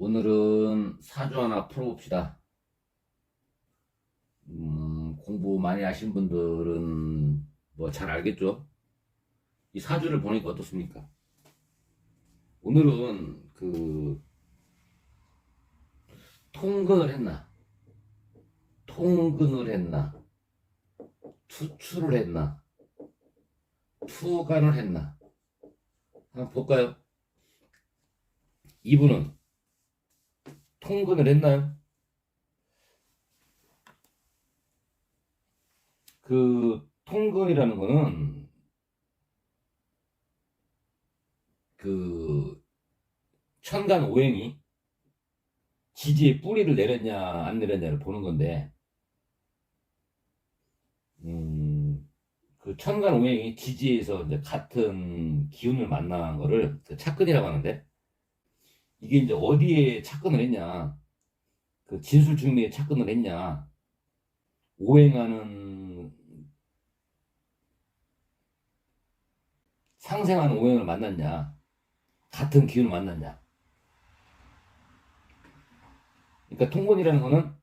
오늘은 사주 하나 풀어봅시다. 음, 공부 많이 하신 분들은 뭐 잘 알겠죠? 이 사주를 보니까 어떻습니까? 오늘은 그 통근을 했나? 통근을 했나? 투출을 했나? 투간을 했나? 한번 볼까요? 이분은 통근을 했나요? 그 통근이라는 거는 그 천간 오행이 지지의 뿌리를 내렸냐 안 내렸냐를 보는 건데 음, 그 천간 오행이 지지에서 이제 같은 기운을 만난 거를 그 착근이라고 하는데 이게 이제 어디에 착근을 했냐 그 진술중리에 착근을 했냐 오행하는 상생하는 오행을 만났냐 같은 기운을 만났냐. 그러니까 통곤이라는 거는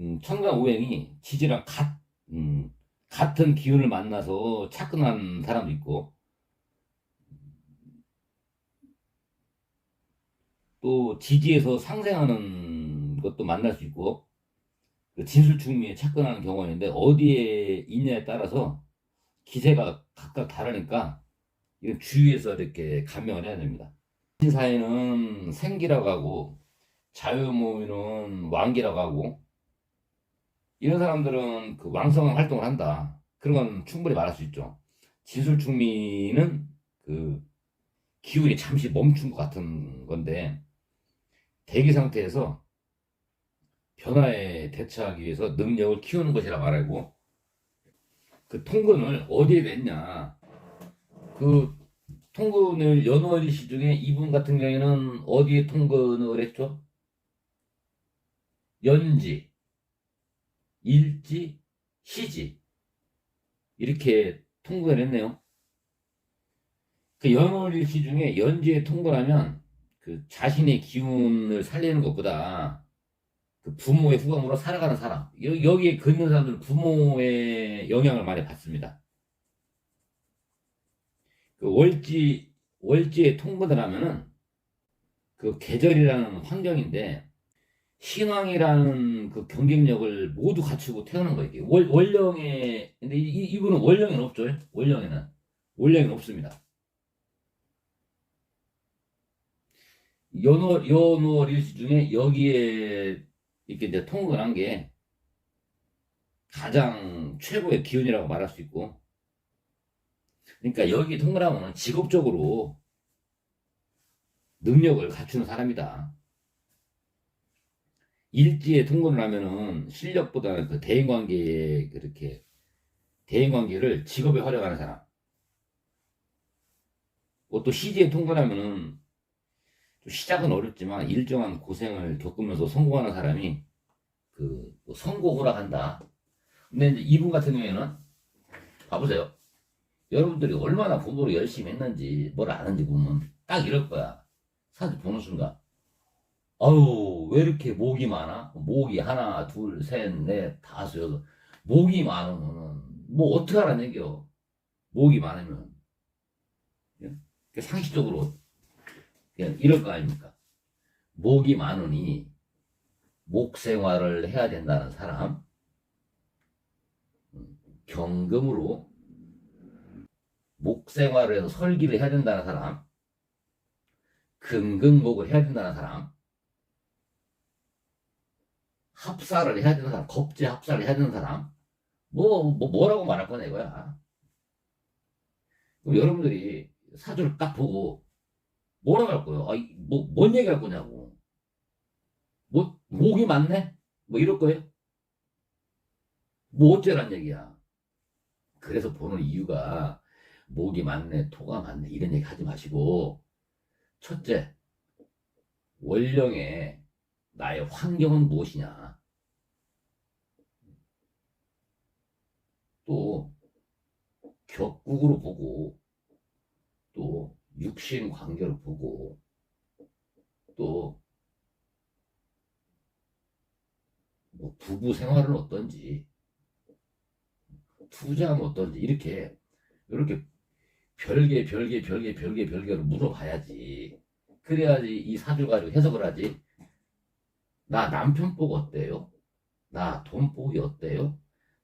음, 천간 오행이 지지랑 같, 음, 같은 기운을 만나서 착근한 사람도 있고 또 지지에서 상생하는 것도 만날 수 있고 그 진술 충미에 착근하는 경우가 있는데 어디에 있냐에 따라서 기세가 각각 다르니까 이건 주의해서 이렇게 감명을 해야 됩니다. 신사에는 생기라고 하고 자유모의는 왕기라고 하고 이런 사람들은 그 왕성한 활동을 한다. 그런 건 충분히 말할 수 있죠. 진술충미는 그 기운이 잠시 멈춘 것 같은 건데 대기 상태에서 변화에 대처하기 위해서 능력을 키우는 것이라 말하고 그 통근을 어디에 냈냐 그 통근을 연월시 중에 이분 같은 경우에는 어디에 통근을 했죠? 연지, 일지, 시지 이렇게 통근을 했네요. 그 연월일시 중에 연지에 통근하면 그 자신의 기운을 살리는 것보다 그 부모의 후광으로 살아가는 사람 여- 여기에 긋는 사람들은 부모의 영향을 많이 받습니다. 그 월지 월지에 통근을 하면은 그 계절이라는 환경인데 신앙이라는 그 경쟁력을 모두 갖추고 태어난 거예요. 월, 월령에 근데 이, 이- 이분은 월령에는 없죠. 월령에는 월령에는 없습니다. 연월 연월 일시 중에 여기에 이렇게 이제 통근을 한 게 가장 최고의 기운이라고 말할 수 있고 그러니까 여기 통근하면 직업적으로 능력을 갖추는 사람이다. 일지에 통근을 하면은 실력보다는 그 대인 관계에 그렇게 대인 관계를 직업에 활용하는 사람. 뭐또 시지에 통근하면은 좀 시작은 어렵지만 일정한 고생을 겪으면서 성공하는 사람이 그뭐 성공을 한다. 근데 이제 이분 같은 경우에는 봐보세요. 여러분들이 얼마나 공부를 열심히 했는지 뭘 아는지 보면 딱 이럴 거야. 사실 보는 순간. 아유, 왜 이렇게 목이 많아? 목이 하나, 둘, 셋, 넷, 다섯, 여섯. 목이 많으면은, 뭐, 어떻게 하라는 얘기요? 목이 많으면. 예? 그 상식적으로, 그냥 이럴 거 아닙니까? 목이 많으니, 목 생활을 해야 된다는 사람, 음, 경금으로, 목 생활을 해서 설기를 해야 된다는 사람, 금근목을 해야 된다는 사람, 합사를 해야 되는 사람, 겁제 합사를 해야 되는 사람, 뭐, 뭐, 뭐라고 말할 거냐 이거야. 그럼 여러분들이 사주를 딱 보고, 뭐라고 할 거예요? 아, 이- 뭐, 뭔 얘기 할 거냐고. 뭐, 목이 많네? 뭐 이럴 거예요? 뭐 어쩌란 얘기야. 그래서 보는 이유가, 목이 많네, 토가 많네, 이런 얘기 하지 마시고, 첫째, 원령의 나의 환경은 무엇이냐? 또 격국으로 보고 또 육신 관계를 보고 또 뭐 부부 생활은 어떤지 투자는 어떤지 이렇게 이렇게 별개 별개 별개 별개 별개로 물어봐야지 그래야지 이 사주 가지고 해석을 하지 나 남편 복 어때요? 나 돈 복이 어때요?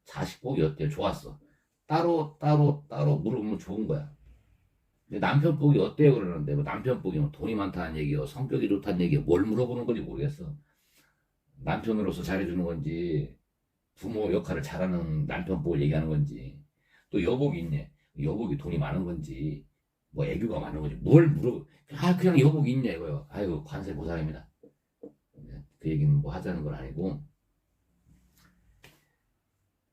자식 복이 어때요? 좋았어 따로 따로 따로 물으면 좋은 거야 남편 보기 어때요? 그러는데, 뭐 남편 보기면 돈이 많다는 얘기요, 성격이 좋다는 얘기요, 뭘 물어보는 건지 모르겠어. 남편으로서 잘해주는 건지, 부모 역할을 잘하는 남편 보고 얘기하는 건지, 또 여복이 있네. 여복이 돈이 많은 건지, 뭐 애교가 많은 건지, 뭘 물어, 아, 그냥 여복이 있냐 이거요. 아이고, 관세 보살입니다. 네, 그 얘기는 뭐 하자는 건 아니고,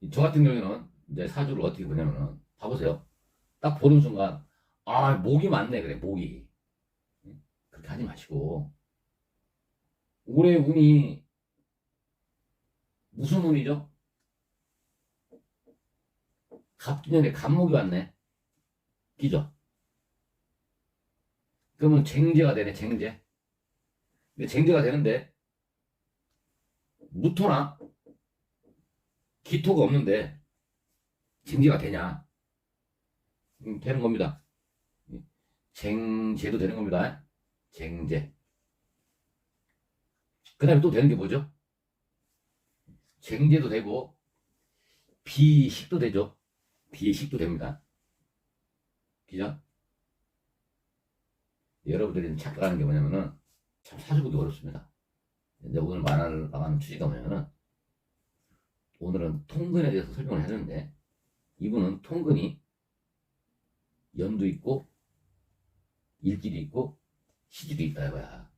이저 같은 경우에는 이제 사주를 어떻게 보냐면은, 봐보세요. 딱 보는 순간, 아, 목이 많네, 그래, 목이. 응? 그렇게 하지 마시고, 올해 운이, 무슨 운이죠? 갑진년에 갑목이 왔네. 끼죠? 그러면 쟁제가 되네, 쟁제. 근데 쟁제가 되는데, 무토나, 기토가 없는데, 쟁제가 되냐? 음, 되는 겁니다. 쟁제도 되는 겁니다. 쟁제. 그 다음에 또 되는 게 뭐죠? 쟁제도 되고, 비식도 되죠. 비식도 됩니다. 그죠? 여러분들이 착각하는 게 뭐냐면은, 참 사주보기 어렵습니다. 근데 오늘 말할, 나가는 취지가 뭐냐면은, 오늘은 통근에 대해서 설명을 했는데, 이분은 통근이 연도 있고, 일길이 있고, 시질이 있다 이거야.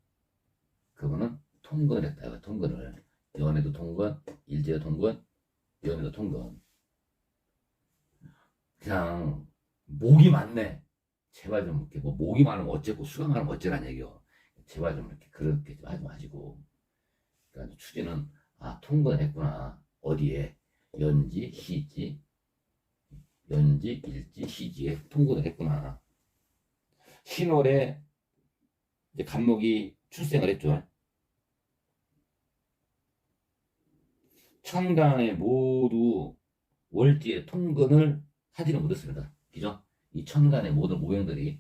그거는 통근을 했다 이거야, 통근을. 연애도 통근, 일제도 통근, 연애도 통근. 그냥, 목이 많네. 제발 좀 이렇게, 뭐, 목이 많으면 어째고, 수가 많으면 어째란 얘기요. 제발 좀 이렇게, 그렇게 좀 하지 마시고. 그러니까 추진은, 아, 통근을 했구나. 어디에? 연지, 시지, 연지, 일지, 시지에 통근을 했구나. 신월에 이제 간목이 출생을 했죠. 천간에 모두 월지에 통근을 하지는 못했습니다. 그죠? 이 천간의 모든 모형들이.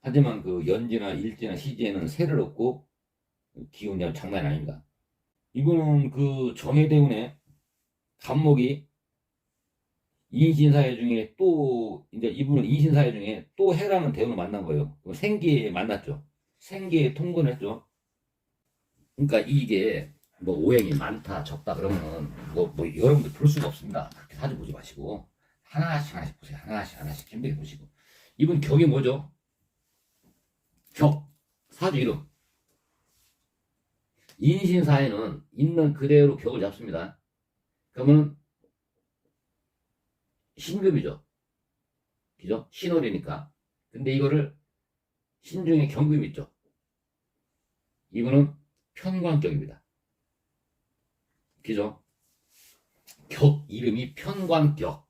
하지만 그 연지나 일지나 시지에는 새를 얻고 기운이 장난이 아닙니다. 이거는 그 정해대운의 간목이 인신사회 중에 또 이제 이분은 인신사회 중에 또 해라는 대운을 만난 거예요. 생기에 만났죠. 생기에 통근을 했죠. 그러니까 이게 뭐 오행이 많다 적다 그러면은 뭐, 뭐 여러분들 볼 수가 없습니다. 그렇게 사주 보지 마시고 하나씩 하나씩 보세요. 하나씩 하나씩 힘들게 보시고 이분 격이 뭐죠? 격 사주 이름 인신사회는 있는 그대로 격을 잡습니다. 그러면 신급이죠. 그죠? 신월이니까. 근데 이거를 신중에 경금이 있죠. 이거는 편관격입니다. 그죠? 격 이름이 편관격.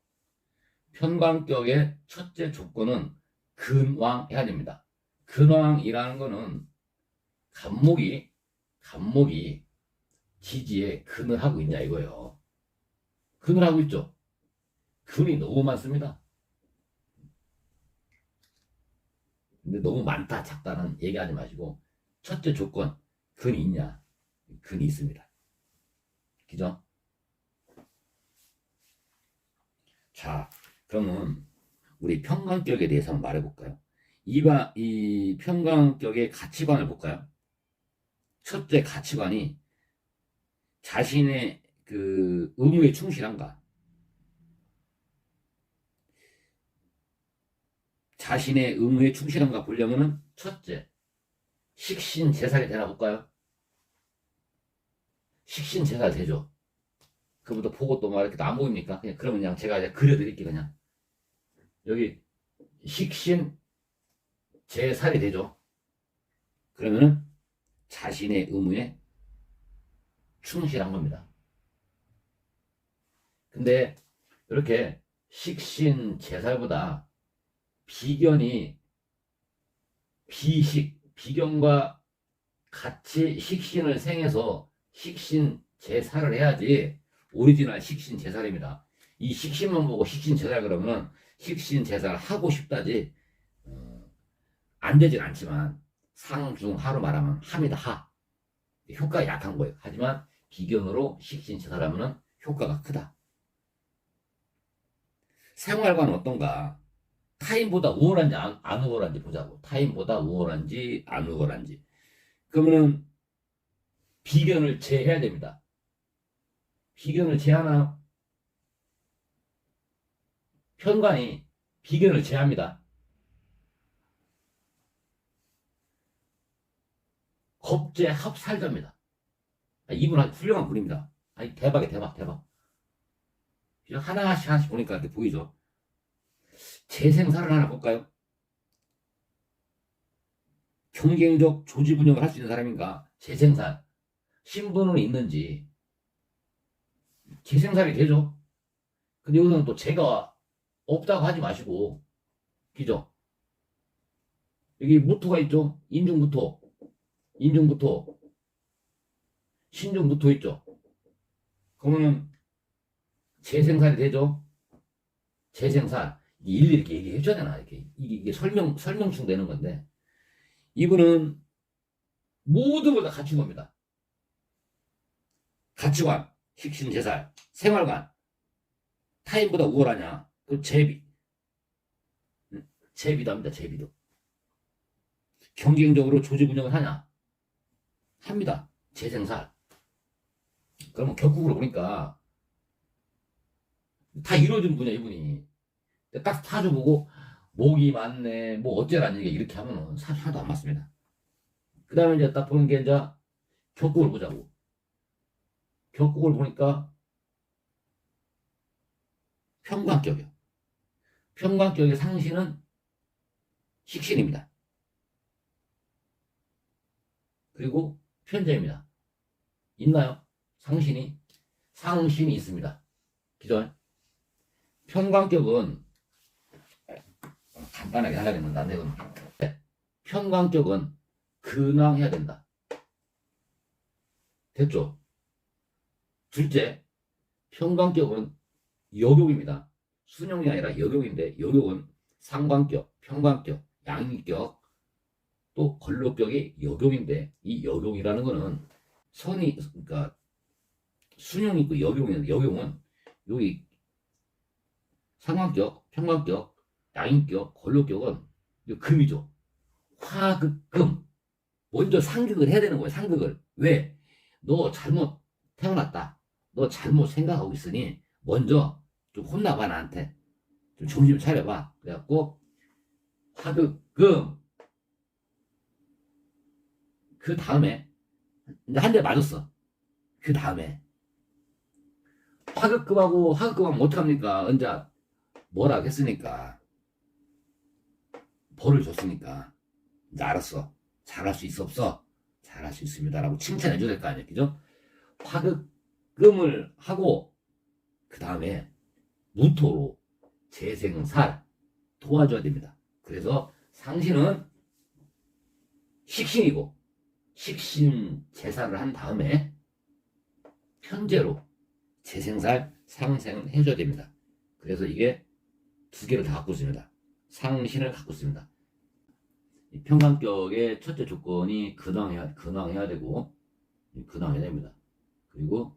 편관격의 첫째 조건은 근왕해야 됩니다. 근왕이라는 거는 간목이 간목이 지지에 근을 하고 있냐 이거예요. 근을 하고 있죠. 근이 너무 많습니다. 근데 너무 많다 작다는 얘기하지 마시고 첫째 조건 근이 있냐? 근이 있습니다. 그죠? 자, 그러면 우리 평강격에 대해서 한번 말해볼까요? 이바, 이 평강격의 가치관을 볼까요? 첫째 가치관이 자신의 그 의무에 충실한가? 자신의 의무에 충실한가 보려면은 첫째 식신제살이 되나 볼까요? 식신제살 되죠. 그보다 보고 또 막 이렇게 안 보입니까? 그냥 그러면 그냥 제가 이제 그려드릴게요 그냥 여기 식신 제살이 되죠. 그러면은 자신의 의무에 충실한 겁니다. 근데 이렇게 식신 제살보다 비견이 비식 비견과 같이 식신을 생해서 식신 제사를 해야지 오리지널 식신 제사입니다. 이 식신만 보고 식신 제사 그러면 식신 제사를 하고 싶다지 어, 안 되진 않지만 상중 하로 말하면 합니다 하 효과가 약한 거예요. 하지만 비견으로 식신 제사라면 효과가 크다. 생활관 어떤가? 타인보다 우월한지 안, 안 우월한지 보자고. 타인보다 우월한지 안 우월한지. 그러면은 비견을 제해야 됩니다. 비견을 제하나요? 편관이 비견을 제합니다. 겁제 합살자입니다. 아, 이분 아주 훌륭한 분입니다. 아니 대박이 대박 대박. 하나씩 하나씩 보니까 보이죠. 재생사를 하나 볼까요? 경쟁적 조직 운영을 할 수 있는 사람인가? 재생산. 신분은 있는지. 재생산이 되죠? 근데 여기서는 또 제가 없다고 하지 마시고, 그죠? 여기 무토가 있죠? 인중무토. 인중무토. 신중무토 있죠? 그러면은 재생산이 되죠? 재생산. 일일이 이렇게 얘기해 줘야 되나? 이렇게. 이게, 설명, 설명충 되는 건데. 이분은 모든 걸 다 갖춘 겁니다. 가치관, 식신제살, 생활관, 타인보다 우월하냐? 그 제비. 음, 제비도 합니다, 제비도. 경쟁적으로 조직 운영을 하냐? 합니다. 재생살. 그러면 격국으로 보니까 다 이루어진 분이야, 이분이. 딱 타주 보고 목이 많네, 뭐 어쩌라는 얘기 이렇게 하면은 사실 하나도 안 맞습니다. 그 다음에 이제 딱 보는 게 이제 격국을 보자고. 격국을 보니까 평관격이요. 평관격의 상신은 식신입니다. 그리고 편제입니다. 있나요? 상신이? 상신이 있습니다. 기존 편관격은 간단하게 하려면 안 되거든요. 편관격은 근황해야 된다. 됐죠? 둘째, 편관격은 여격입니다. 순영이 아니라 여격인데 여격은 상관격, 편관격, 양위격, 또 걸로격이 여격인데 이 여격이라는 거는 선이 그러니까 순영이 있고 여격이 여격은 여기 상관격, 편관격, 양인격, 이거 금이죠. 화극금. 먼저 상극을 해야 되는 거예요. 상극을. 왜? 너 잘못 태어났다. 너 잘못 생각하고 있으니 먼저 좀 혼나봐 나한테. 좀 정신 좀 차려봐. 그래갖고 화극금. 그 다음에 한 대 맞았어. 그 다음에 화극금하고 화극금하면 어떡합니까? 언제 뭐라 했으니까 벌을 줬으니까. 이제 알았어. 잘할 수 있어 없어. 잘할 수 있습니다라고 칭찬해 줘야 될 거 아니야. 그죠? 화극금을 하고 그 다음에 무토로 재생살 도와줘야 됩니다. 그래서 상신은 식신이고 식신 제사를 한 다음에 편제로 재생살 상생을 해줘야 됩니다. 그래서 이게 두 개를 다 갖고 있습니다. 상신을 갖고 있습니다. 이 평강격의 첫째 조건이 근황해야, 근황해야 되고, 근황해야 됩니다. 그리고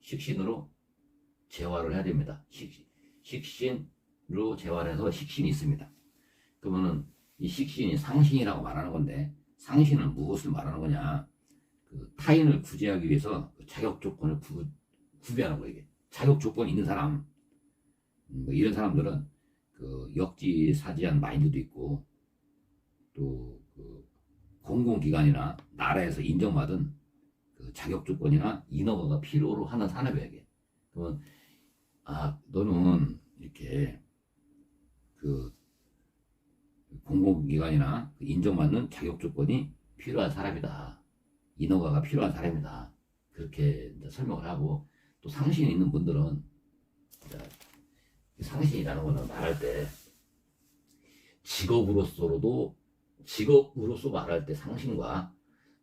식신으로 재활을 해야 됩니다. 식, 식신으로 재활해서 식신이 있습니다. 그러면은 이 식신이 상신이라고 말하는 건데, 상신은 무엇을 말하는 거냐? 그 타인을 구제하기 위해서 그 자격 조건을 구, 구비하는 거예요. 자격 조건이 있는 사람, 음, 뭐 이런 사람들은 그 역지사지한 마인드도 있고 또 그 공공기관이나 나라에서 인정받은 그 자격 조건이나 인허가가 필요로 하는 산업이에요. 그러면 아 너는 이렇게 그 공공기관이나 그 인정받는 자격 조건이 필요한 사람이다. 인허가가 필요한 사람이다. 그렇게 설명을 하고 또 상신이 있는 분들은 상신이라는 거는 말할 때 직업으로서로도 직업으로서 말할 때 상신과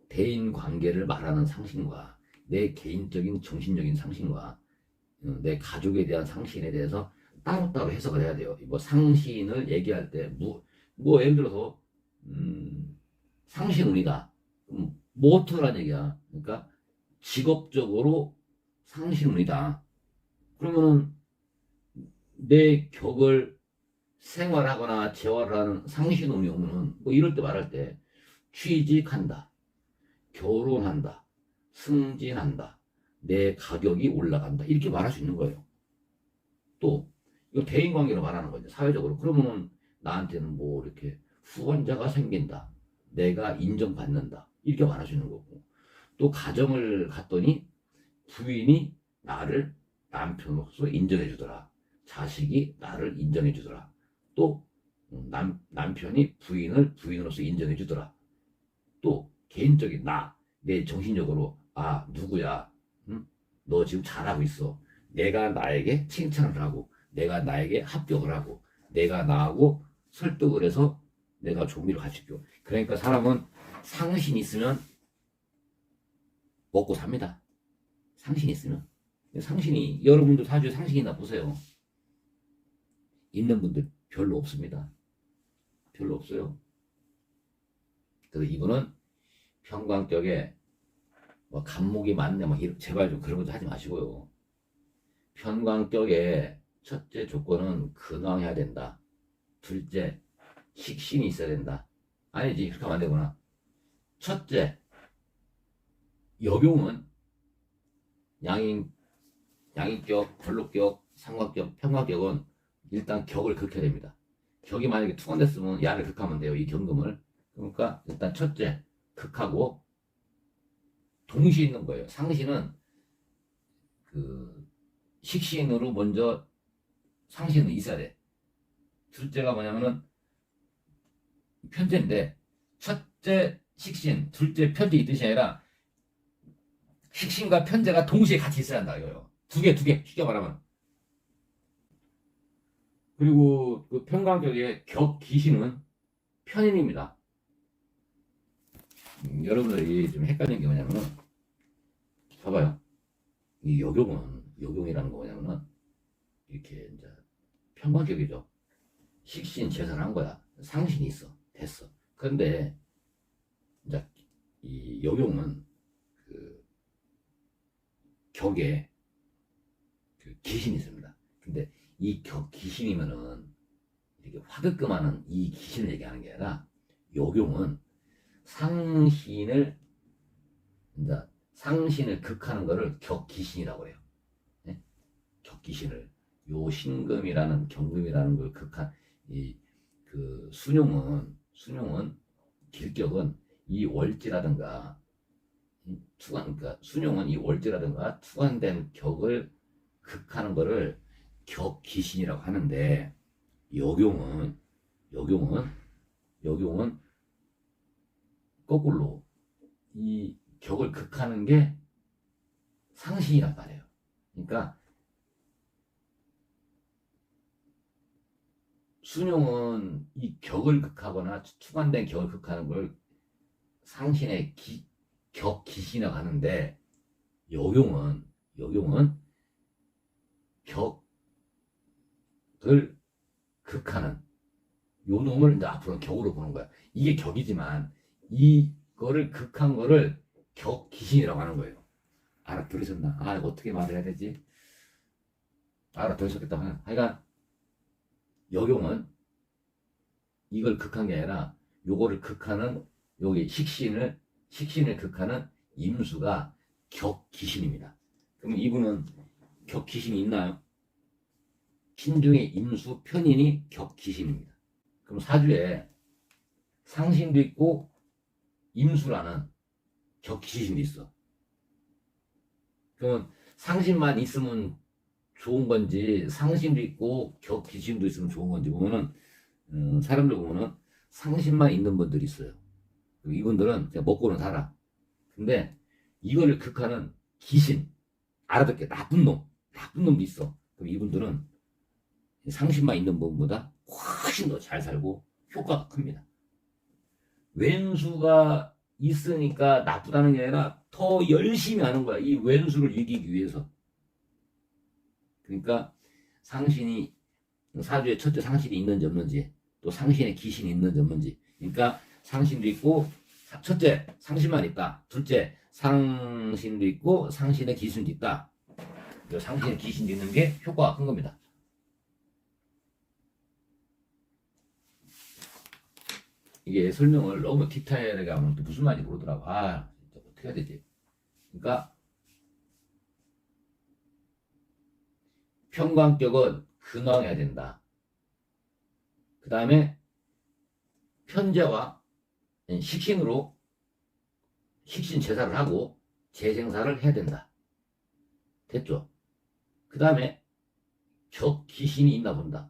대인 관계를 말하는 상신과 내 개인적인 정신적인 상신과 어, 내 가족에 대한 상신에 대해서 따로따로 해석을 해야 돼요. 뭐 상신을 얘기할 때 뭐 뭐 예를 들어서 음, 상신운이다. 음, 뭐 어떡하란 얘기야. 그러니까 직업적으로 상신운이다. 그러면은 내 격을 생활하거나 재활을 하는 상신운이 오면은 뭐 이럴 때 말할 때 취직한다. 결혼한다. 승진한다. 내 가격이 올라간다. 이렇게 말할 수 있는 거예요. 또 이거 대인 관계로 말하는 거죠. 사회적으로. 그러면은 나한테는 뭐 이렇게 후원자가 생긴다. 내가 인정받는다. 이렇게 말할 수 있는 거고. 또 가정을 갔더니 부인이 나를 남편으로서 인정해 주더라. 자식이 나를 인정해 주더라. 또 음, 남, 남편이 부인을 부인으로서 인정해 주더라. 또 개인적인 나, 내 정신적으로 아 누구야? 응? 너 지금 잘하고 있어. 내가 나에게 칭찬을 하고 내가 나에게 합격을 하고 내가 나하고 설득을 해서 내가 조미를 가르치고 그러니까 사람은 상신 있으면 먹고 삽니다. 상신 있으면 상신이 여러분들 사주에 상신이 있나 보세요. 있는 분들 별로 없습니다. 별로 없어요. 그래서 이분은 평광격에 뭐 많네 막 이런 제발 좀 그런 것도 하지 마시고요. 편광격의 첫째 조건은 근황해야 된다. 둘째 식신이 있어야 된다. 아니지 그렇게 하면 안 되구나. 첫째 여경은 양인 양인격, 걸록격, 삼각격, 평광격은 일단 격을 극해야 됩니다. 격이 만약에 투건됐으면 야를 극하면 돼요. 이 경금을. 그러니까 일단 첫째 극하고 동시에 있는 거예요. 상신은 그 식신으로 먼저 상신은 있어야 돼. 둘째가 뭐냐면은 편제인데 첫째 식신, 둘째 편제 이 뜻이 아니라 식신과 편제가 동시에 같이 있어야 한다 이거요. 두 개, 두 개, 쉽게 말하면. 그리고 그 평강격의 격 기신은 편인입니다. 음, 여러분들이 좀 헷갈리는 게 뭐냐면은, 봐봐요. 이 요경은, 요경이라는 거 뭐냐면은, 이렇게 이제 평강격이죠. 식신 재산한 거야. 상신이 있어. 됐어. 그런데, 이제 이 요경은 그 격에 그 귀신이 있습니다. 근데 이격 귀신이면은 이렇게 화급금하는 이 귀신을 얘기하는 게 아니라 요경은 상신을 이제 상신을 극하는 거를 격귀신이라고 해요. 네? 격귀신을 요 신금이라는 경금이라는 걸 극한 이 그 순용은 순용은 길격은 이 월지라든가 이 투관 그러니까 순용은 이 월지라든가 투관된 격을 극하는 거를 격귀신이라고 하는데 역용은 역용은 역용은 거꾸로 이 격을 극하는 게 상신이란 말이에요. 그러니까 순용은 이 격을 극하거나 추관된 격을 극하는 걸 상신의 기, 격 기신이라고 하는데 역용은 역용은 격 을 극하는 요 놈을 이제 앞으로 격으로 보는 거야. 이게 격이지만 이거를 극한 거를 격 기신이라고 하는 거예요. 알아들으셨나? 아 어떻게 말해야 되지? 알아들으셨겠다. 하여간 역용은 이걸 극한 게 아니라 요거를 극하는 여기 식신을 식신을 극하는 임수가 격기신입니다. 그럼 이분은 격기신이 있나요? 신중의 임수 편인이 격기신입니다. 그럼 사주에 상신도 있고 임수라는 격기신도 있어. 그러면 상신만 있으면 좋은 건지 상신도 있고 격기신도 있으면 좋은 건지 보면은 음, 사람들 보면은 상신만 있는 분들이 있어요. 이분들은 그냥 먹고는 살아. 근데 이거를 극하는 귀신, 알아듣게 나쁜 놈, 나쁜 놈도 있어. 그럼 이분들은 상신만 있는 분보다 훨씬 더 잘 살고 효과가 큽니다. 왼수가 있으니까 나쁘다는 게 아니라 더 열심히 하는 거야. 이 왼수를 이기기 위해서. 그러니까 상신이 사주에 첫째 상신이 있는지 없는지 또 상신에 귀신이 있는지 없는지 그러니까 상신도 있고 사- 첫째 상신만 있다. 둘째 상신도 있고 상신에 귀신도 있다. 그 상신에 귀신도 있는 게 효과가 큰 겁니다. 이게 설명을 너무 디테일하게 하면 또 무슨 말인지 모르더라고. 아, 어떻게 해야 되지? 그러니까 평광격은 근황해야 된다. 그 다음에 편제와 식신으로 식신 제사를 하고 재생사를 해야 된다. 됐죠? 그 다음에 적 귀신이 있나 본다.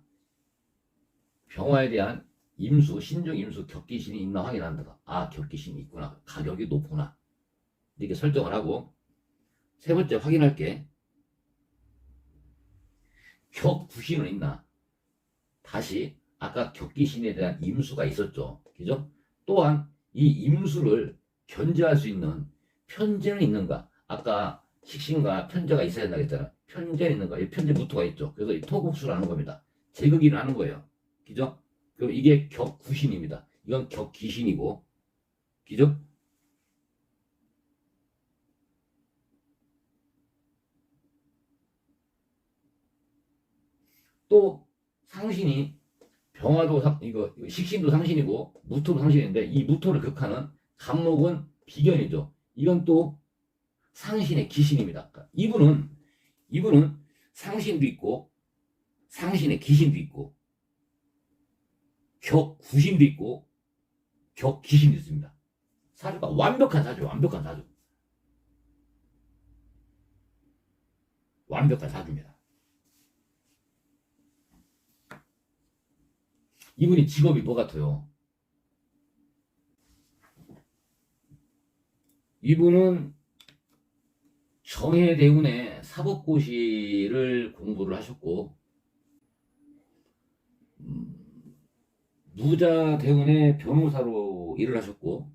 병화에 대한 임수, 신중 임수 격귀신이 있나 확인한다. 아, 격귀신이 있구나. 가격이 높구나. 이렇게 설정을 하고 세 번째 확인할 게 격구신은 있나? 다시 아까 격귀신에 대한 임수가 있었죠. 그죠? 또한 이 임수를 견제할 수 있는 편제는 있는가? 아까 식신과 편제가 있어야 된다고 했잖아. 편제는 있는가? 이 편제 무토가 있죠. 그래서 이 토국수라는 겁니다. 하는 거예요. 그죠? 그럼 이게 격구신입니다. 이건 격귀신이고, 그죠? 또 상신이 병화도 상, 이거, 식신도 상신이고 무토도 상신인데 이 무토를 극하는 간목은 비견이죠. 이건 또 상신의 기신입니다. 그러니까 이분은 이분은 상신도 있고 상신의 기신도 있고 격구신도 있고 격기신도 있습니다. 사주가 완벽한 사주, 완벽한 사주. 완벽한 사주입니다. 이분이 직업이 뭐 같아요? 이분은 정해대운의 사법고시를 공부를 하셨고 음, 무자 대운의 변호사로 일을 하셨고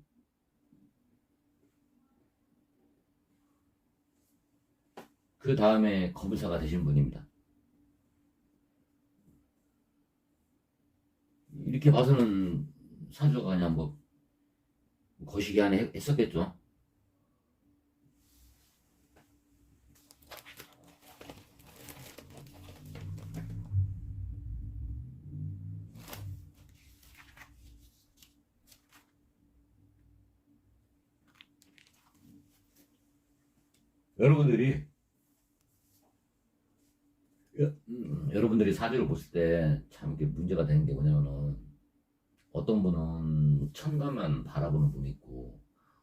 그 다음에 검사가 되신 분입니다. 이렇게 봐서는 사주가 그냥 뭐 거시기 안에 했- 했었겠죠. 여러분들이 여- 음, 여러분들이 사주를 보실 때 참 이게 문제가 되는 게 뭐냐면은 어떤 분은 천간만 바라보는 분이 있고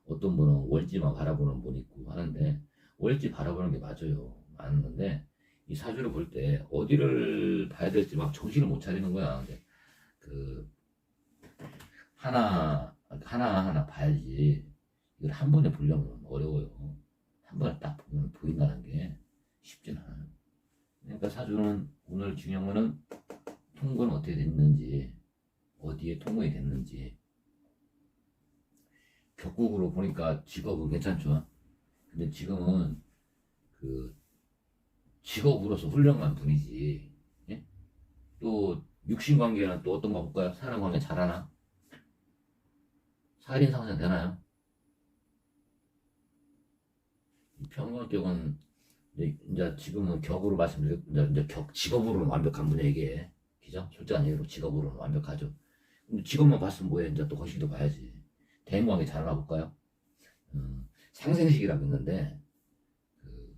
어떤 분은 월지만 바라보는 분이 있고 하는데 월지 바라보는 게 맞아요. 맞는데 이 사주를 볼 때 어디를 봐야 될지 막 정신을 못 차리는 거야. 근데 그 하나 하나 하나 봐야지 이걸 한 번에 보려면 어려워요. 한 번에 딱 보면 보인다는 게 쉽진 않아요. 그러니까 사주는 오늘 중요한 거는 통과는 어떻게 됐는지 어디에 통과이 됐는지 격국으로 보니까 직업은 괜찮죠. 근데 지금은 그 직업으로서 훌륭한 분이지. 예? 또 육신 관계는 또 어떤 거 볼까요? 사람 관계 잘하나? 살인 상생 되나요? 평균격은 이제, 지금은 격으로 말씀드렸 이제, 격 직업으로는 완벽한 분에게 기죠? 솔직한 얘기로 직업으로는 완벽하죠. 직업만 봤으면 뭐해? 이제 또 거시기도 봐야지. 대인관계 잘 알아볼까요? 음, 상생식이라고 있는데 그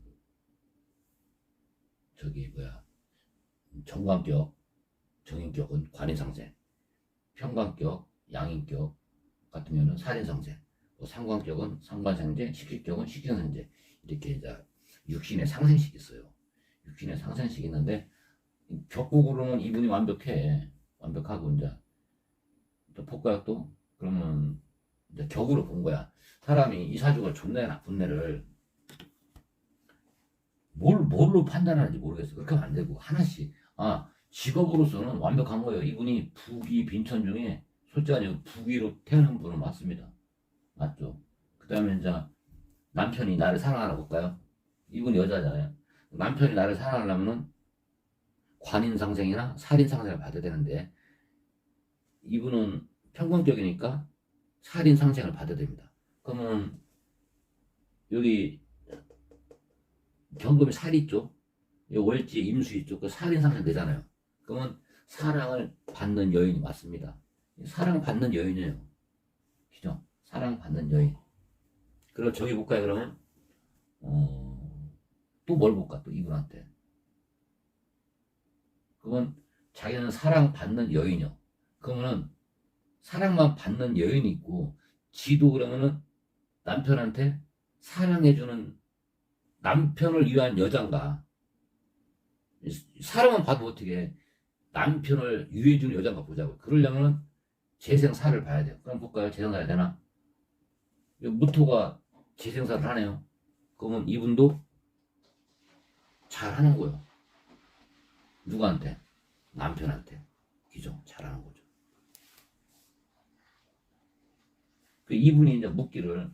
저기 뭐야 정관격, 정인격은 관인상생, 평관격, 양인격 같은 경우는 살인상생, 뭐 상관격은 상관상제, 식식격은 식신상제 이렇게 이제 육신의 상생식이 있어요. 육신의 상생식이 있는데 격국으로는 이분이 완벽해. 완벽하고 이제 또 또? 그러면 이제 격으로 본 거야. 사람이 이 사주가 좋네 나쁜 네를 뭘 뭘로 판단하는지 모르겠어. 그렇게 하면 안 되고 하나씩 아 직업으로서는 완벽한 거예요. 이분이 부기 빈천 중에 솔직하게 부기로 태어난 분은 맞습니다. 맞죠? 그 다음에 이제 남편이 나를 사랑하나 볼까요? 이분 여자잖아요. 남편이 나를 사랑하려면은 관인상생이나 살인상생을 받아야 되는데 이분은 평균적이니까 살인상생을 받아야 됩니다. 그러면 여기 경금이 살이? 여기 월지 임수 있죠? 그 살인상생 되잖아요. 그러면 사랑을 받는 여인이 맞습니다. 사랑 받는 여인이에요. 그죠? 사랑 받는 여인. 그럼 저기 볼까요, 그러면? 어, 또 뭘 볼까, 또 이분한테. 그건 자기는 사랑받는 여인이요. 그러면은 사랑만 받는 여인이 있고, 지도 그러면은 남편한테 사랑해주는 남편을 위한 여잔가. 사랑은 봐도 어떻게 남편을 유해주는 여잔가 보자고. 그러려면은 재생사를 봐야 돼요. 그럼 볼까요? 재생사야 되나? 이 무토가 재생사를 하네요. 그러면 이분도 잘 하는 거예요. 누구한테? 남편한테. 그죠? 잘 하는 거죠. 그 이분이 이제 묻기를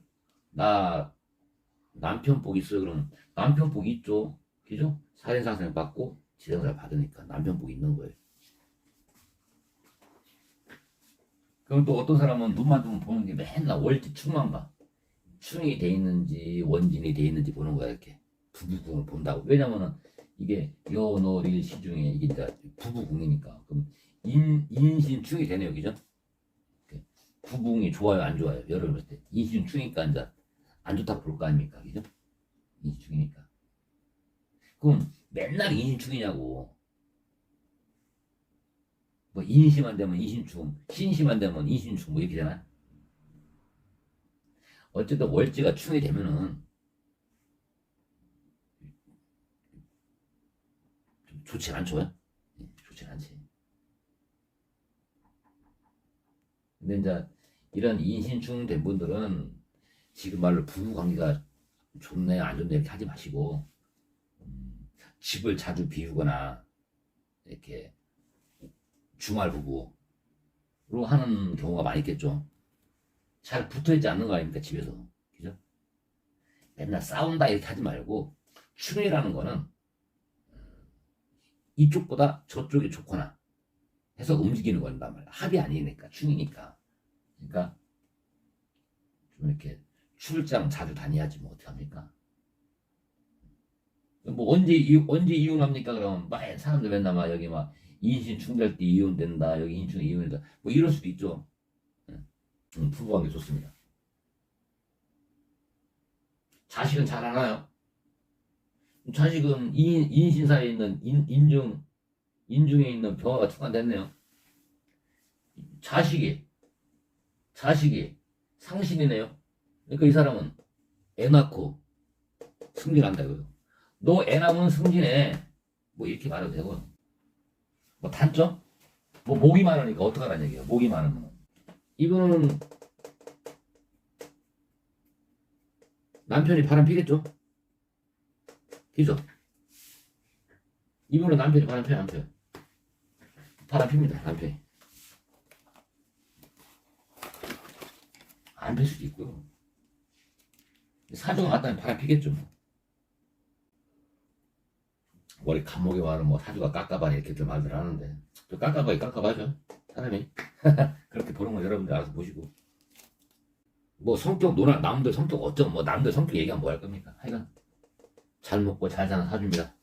나 남편 복 있어요? 그러면 남편 복 있죠. 그죠? 살인상생 받고 지생사를 받으니까 남편 복 있는 거예요. 그럼 또 어떤 사람은 눈만 뜨면 보는 게 맨날 월지 충만 봐. 충이 돼 있는지 원진이 돼 있는지 보는 거야 이렇게 부부궁을 본다고. 왜냐면은 이게 여노릴 시중에 이게 이제 부부궁이니까 그럼 인 인신 충이 되네요, 그죠? 부부궁이 좋아요, 안 좋아요? 여러분 볼때 인신 충이니까 이제 안 좋다 볼거 아닙니까, 그죠? 인신 충이니까. 그럼 맨날 인신 충이냐고. 뭐 인심만 되면 인신충, 신심만 되면 인신충 뭐 이렇게 되나? 어쨌든 월지가 충이 되면은 좀 좋지 않죠? 예, 좋지 않지. 근데 이제 이런 인신충 된 분들은 지금 말로 부부 관계가 좋네 안 좋네 이렇게 하지 마시고 음, 집을 자주 비우거나 이렇게 주말 부부로 하는 경우가 많이 있겠죠. 잘 붙어 있지 않는 거 아닙니까, 집에서. 그죠? 맨날 싸운다 이렇게 하지 말고, 충이라는 거는, 음, 이쪽보다 저쪽이 좋거나 해서 움직이는 거란 말이야. 합이 아니니까, 충이니까. 그러니까, 좀 이렇게 출장 자주 다녀야지, 뭐, 어떡합니까? 뭐, 언제, 이혼, 언제 이혼합니까? 그러면, 막, 사람들 맨날 막, 여기 막, 인신 충될 때 이혼된다. 여기 인신 이혼된다. 뭐 이럴 수도 있죠. 음, 부부관계 좋습니다. 자식은 잘 알아요. 자식은 인, 인신사에 있는 인, 인중 인중에 있는 병화가 충만됐네요. 자식이 자식이 상신이네요. 그러니까 이 사람은 애 낳고 승진한다 이거요. 너 애 낳으면 승진해. 뭐 이렇게 말해도 되고요. 뭐 단점? 뭐 목이 많으니까 어떡하라는 얘기예요. 목이 많으면. 이분은 남편이 바람 피겠죠? 그죠? 이분은 남편이 바람 피요, 안 피요? 바람 핍니다, 남편이. 안 필 수도 있고요. 사주가 왔다면 바람 피겠죠, 뭐. 머리 감목에 와는 뭐 사주가 깝깝하니 이렇게들 말들 하는데 또 깝깝하게 깝깝하죠 사람이. 그렇게 보는 거 여러분들 알아서 보시고. 뭐 성격 논할 남들 성격 어쩌면 뭐 남들 성격 얘기하면 뭐 할 겁니까? 하여간 잘 먹고 잘 사는 사주입니다